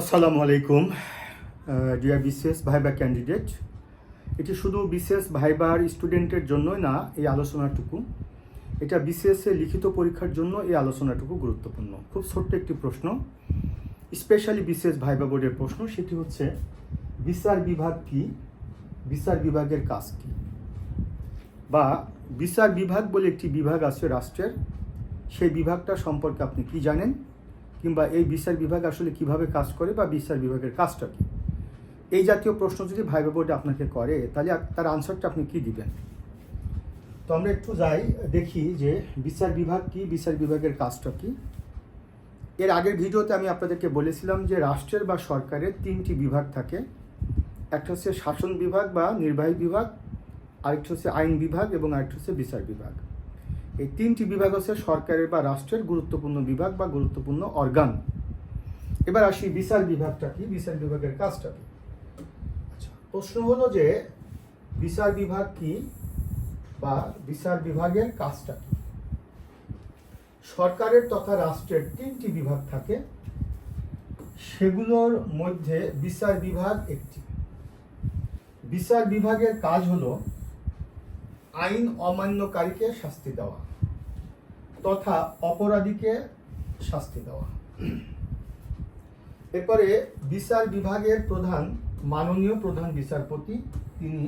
আসসালামু আলাইকুম deer BCS viva candidate এটি শুধু বিসিএস ভাইবার স্টুডেন্টের জন্যই না, এই আলোচনাটুকু। এটা এ লিখিত পরীক্ষার জন্য এই আলোচনাটুকু গুরুত্বপূর্ণ। খুব ছোট্ট একটি প্রশ্ন। স্পেশালি বিসিএস ভাইবা বোর্ডের প্রশ্ন, সেটি হচ্ছে, বিচার বিভাগ কি? বিচার বিভাগের কাজ কি? বা বিচার বিভাগ বলে একটি বিভাগ আছে রাষ্ট্রের, সেই বিভাগটা সম্পর্কে আপনি কি জানেন? কিংবা এই বিচার বিভাগ আসলে কীভাবে কাজ করে বা বিচার বিভাগের কাজটা কি? এই জাতীয় প্রশ্ন যদি ভাইবা বোর্ডে আপনাকে করে, তাহলে তার আনসারটা আপনি কি দিবেন? তো আমরা একটু যাই, দেখি যে বিচার বিভাগ কি, বিচার বিভাগের কাজটা কি? এর আগের ভিডিওতে আমি আপনাদেরকে বলেছিলাম যে রাষ্ট্রের বা সরকারের তিনটি বিভাগ থাকে। একটা হচ্ছে শাসন বিভাগ বা নির্বাহী বিভাগ, আরেকটা হচ্ছে আইন বিভাগ এবং আরেকটা হচ্ছে বিচার বিভাগ। এই তিনটি বিভাগ হচ্ছে সরকারের বা রাষ্ট্রের গুরুত্বপূর্ণ বিভাগ বা গুরুত্বপূর্ণ অর্গান এবার আসি বিচার বিভাগটা কি? বিচার বিভাগের কাজটা কি? আচ্ছা প্রশ্ন হলো যে বিচার বিভাগ কি বা বিচার বিভাগের কাজটা কি? সরকারের তথা রাষ্ট্রের তিনটি বিভাগ থাকে। সেগুলোর মধ্যে বিচার বিভাগ একটি। বিচার বিভাগের কাজ হলো আইন অমান্যকারীকে শাস্তি দেওয়া তথা অপরাধীকে শাস্তি দেওয়া। এরপরে বিচার বিভাগের প্রধান, মাননীয় প্রধান বিচারপতি, তিনি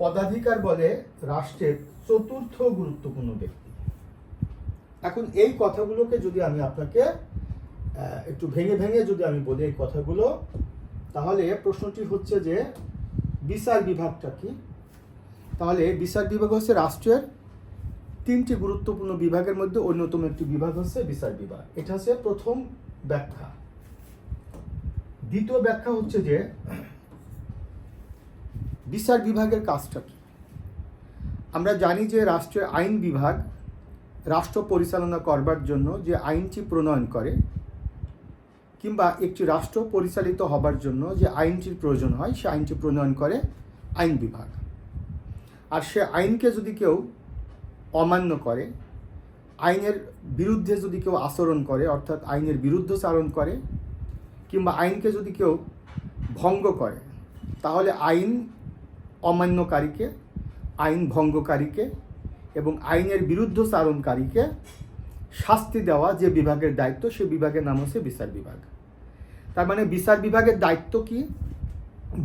পদাধিকার বলে রাষ্ট্রের চতুর্থ গুরুত্বপূর্ণ ব্যক্তি। এখন এই কথাগুলোকে যদি আমি আপনাকে একটু ভেঙে ভেঙে যদি আমি বলি এই কথাগুলো, তাহলে প্রশ্নটি হচ্ছে যে বিচার বিভাগটা কি? তাহলে বিচার বিভাগ হচ্ছে রাষ্ট্রের তিনটি গুরুত্বপূর্ণ বিভাগের মধ্যে অন্যতম একটি বিভাগ হচ্ছে বিচার বিভাগ। এটা হচ্ছে প্রথম ব্যাখ্যা। দ্বিতীয় ব্যাখ্যা হচ্ছে যে বিচার বিভাগের কাজটা কি? আমরা জানি যে রাষ্ট্রের আইন বিভাগ রাষ্ট্র পরিচালনা করবার জন্য যে আইনটি প্রণয়ন করে কিংবা একটি রাষ্ট্র পরিচালিত হবার জন্য যে আইনটির প্রয়োজন হয়, সে আইনটি প্রণয়ন করে আইন বিভাগ। আর সে আইনকে যদি কেউ অমান্য করে, আইনের বিরুদ্ধে যদি কেউ আচরণ করে, অর্থাৎ আইনের বিরুদ্ধ চারণ করে, কিংবা আইনকে যদি কেউ ভঙ্গ করে, তাহলে আইন অমান্যকারীকে, আইন ভঙ্গকারীকে এবং আইনের বিরুদ্ধ চারণকারীকে শাস্তি দেওয়া যে বিভাগের দায়িত্ব, সে বিভাগের নাম হচ্ছে বিচার বিভাগ। তার মানে বিচার বিভাগের দায়িত্ব কি?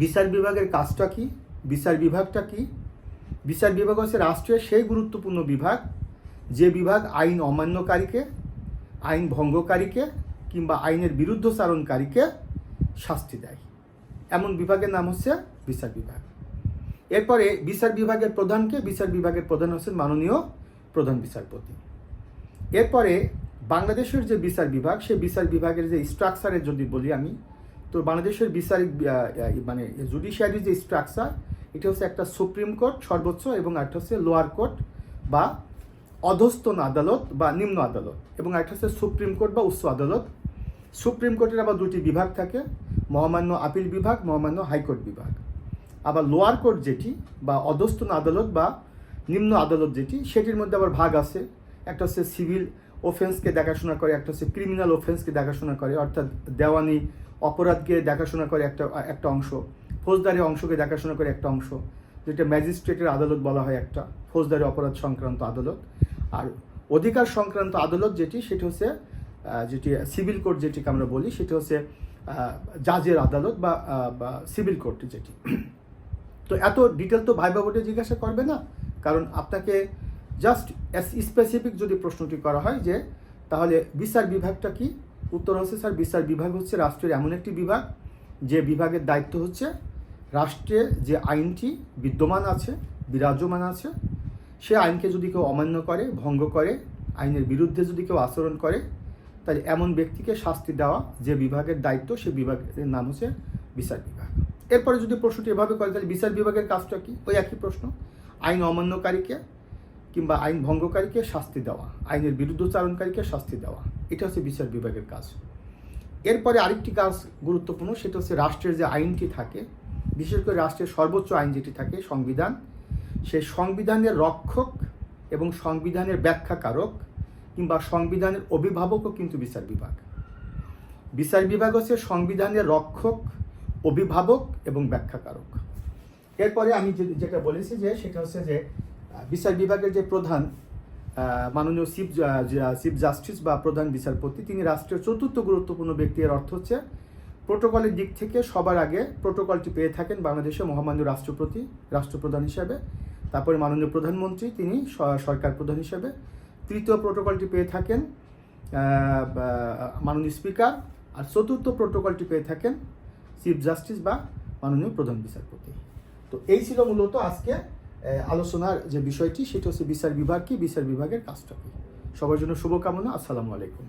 বিচার বিভাগের কাজটা কি? বিচার বিভাগটা কি? বিচার বিভাগ হচ্ছে রাষ্ট্রের সেই গুরুত্বপূর্ণ বিভাগ, যে বিভাগ আইন অমান্যকারীকে, আইন ভঙ্গকারীকে কিংবা আইনের বিরুদ্ধচারণকারীকে শাস্তি দেয়। এমন বিভাগের নাম হচ্ছে বিচার বিভাগ। এরপরে বিচার বিভাগের প্রধানকে, বিচার বিভাগের প্রধান হচ্ছেন মাননীয় প্রধান বিচারপতি। এরপরে বাংলাদেশের যে বিচার বিভাগ, সেই বিচার বিভাগের যে স্ট্রাকচারের যদি বলি আমি, তো বাংলাদেশের বিচার মানে জুডিশিয়ারির যে স্ট্রাকচার এটা হচ্ছে একটা সুপ্রিম কোর্ট, সর্বোচ্চ, এবং একটা হচ্ছে লোয়ার কোর্ট বা অধস্তন আদালত বা নিম্ন আদালত, এবং একটা হচ্ছে সুপ্রিম কোর্ট বা উচ্চ আদালত। সুপ্রিম কোর্টের আবার দুটি বিভাগ থাকে, মহামান্য আপিল বিভাগ, মহামান্য হাইকোর্ট বিভাগ। আবার লোয়ার কোর্ট যেটি বা অধস্তন আদালত বা নিম্ন আদালত যেটি, সেটির মধ্যে আবার ভাগ আছে। একটা হচ্ছে সিভিল ওফেন্সকে দেখাশোনা করে, একটা হচ্ছে ক্রিমিনাল ওফেন্সকে দেখাশোনা করে, অর্থাৎ দেওয়ানি অপরাধকে দেখাশোনা করে একটা একটা অংশ। ফৌজদারি অংশকে দেখাশোনা করে একটা অংশ, যেটা ম্যাজিস্ট্রেটের আদালত বলা হয় একটা, ফৌজদারি অপরাধ সংক্রান্ত আদালত। আর অধিকার সংক্রান্ত আদালত যেটি, সেটি হচ্ছে যেটি সিভিল কোর্ট যেটিকে আমরা বলি, সেটি হচ্ছে জাজের আদালত বা সিভিল কোর্ট যেটি। তো এত ডিটেল তো ভাইবা বোর্ডে জিজ্ঞাসা করবে না, কারণ আপনাকে জাস্ট স্পেসিফিক যদি প্রশ্নটি করা হয় যে, তাহলে বিচার বিভাগটা কি? উত্তর হচ্ছে, স্যার, বিচার বিভাগ হচ্ছে রাষ্ট্রের এমন একটি বিভাগ, যে বিভাগের দায়িত্ব হচ্ছে রাষ্ট্রে যে আইনটি বিদ্যমান আছে, বিরাজমান আছে, সে আইনকে যদি কেউ অমান্য করে, ভঙ্গ করে, আইনের বিরুদ্ধে যদি কেউ আচরণ করে, তাহলে এমন ব্যক্তিকে শাস্তি দেওয়া যে বিভাগের দায়িত্ব, সে বিভাগের নাম হচ্ছে বিচার বিভাগ। এরপরে যদি প্রশ্নটি এভাবে করে, তাহলে বিচার বিভাগের কাজটা কি? ওই একই প্রশ্ন। আইন অমান্যকারীকে কিংবা আইন ভঙ্গকারীকে শাস্তি দেওয়া, আইনের বিরুদ্ধচারণকারীকে শাস্তি দেওয়া, এটা হচ্ছে বিচার বিভাগের কাজ। এরপরে আরেকটি কাজ গুরুত্বপূর্ণ, সেটা হচ্ছে রাষ্ট্রের যে আইনটি থাকে বিশেষ করে রাষ্ট্রের সর্বোচ্চ আইন যেটি থাকে, সংবিধান সেই সংবিধানের রক্ষক এবং সংবিধানের ব্যাখ্যাকারক কিংবা সংবিধানের অভিভাবকও কিন্তু বিচার বিভাগ। বিচার বিভাগ হচ্ছে সংবিধানের রক্ষক, অভিভাবক এবং ব্যাখ্যাকারক। এরপরে আমি যেটা বলেছি যে, সেটা হচ্ছে যে বিচার বিভাগের যে প্রধান মাননীয় চিফ চিফ জাস্টিস বা প্রধান বিচারপতি, তিনি রাষ্ট্রের চতুর্থ গুরুত্বপূর্ণ ব্যক্তি, এর অর্থ হচ্ছে প্রোটোকলের দিক থেকে সবার আগে প্রোটোকলটি পেয়ে থাকেন বাংলাদেশে মহামান্য রাষ্ট্রপতি, রাষ্ট্রপ্রধান হিসেবে। তারপরে মাননীয় প্রধানমন্ত্রী, তিনি সরকার প্রধান হিসেবে। তৃতীয় প্রোটোকলটি পেয়ে থাকেন মাননীয় স্পিকার। আর চতুর্থ প্রোটোকলটি পেয়ে থাকেন চিফ জাস্টিস বা মাননীয় প্রধান বিচারপতি। তো এই ছিল মূলত আজকে আলোচনার যে বিষয়টি, সেটা হচ্ছে বিচার বিভাগ কি, বিচার বিভাগের কাজটা কি। সবার জন্য শুভকামনা, আসসালামু আলাইকুম।